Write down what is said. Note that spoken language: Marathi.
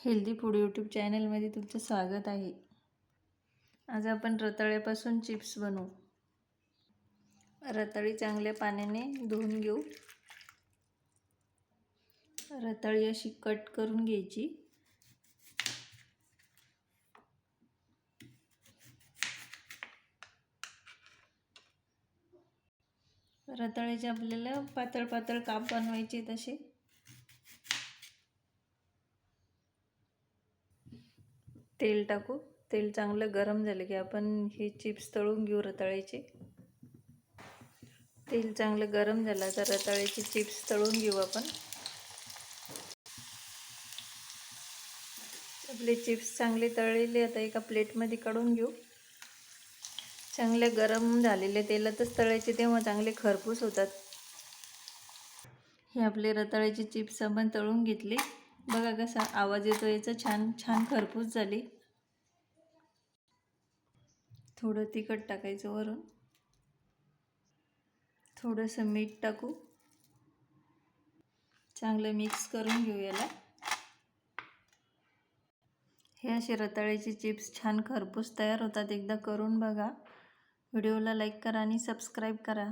हेल्दी फूड यूट्यूब चॅनलमध्ये तुमचं स्वागत आहे. आज आपण रताळ्यापासून चिप्स बनवू. रताळी चांगल्या पाण्याने धुवून घेऊ. रताळी अशी कट करून घ्यायची. रताळ्याचे आपल्याला पातळ पातळ काप बनवायचे तसे तेल टाकू. तेल चांगलं गरम झालं की आपण हे चिप्स तळून घेऊ रताळ्याचे. तेल चांगलं गरम झालं तर रताळ्याचे चिप्स तळून घेऊ आपण. आपले चिप्स चांगले तळलेले आता एका प्लेटमध्ये काढून घेऊ. चांगले गरम झालेले तेलातच तळायचे तेव्हा चांगले खरपूस होतात. हे आपले रताळ्याचे चिप्स आपण तळून घेतले. बघा कसा आवाज येतो याचा छान छान खरपूस झाली. थोडं तिखट टाकायचं वरून. थोडंसं मीठ टाकू. चांगलं मिक्स करून घेऊ याला. हे असे रताळ्याचे चिप्स छान खरपूस तयार होतात. एकदा करून बघा. व्हिडिओला लाईक करा आणि सबस्क्राईब करा.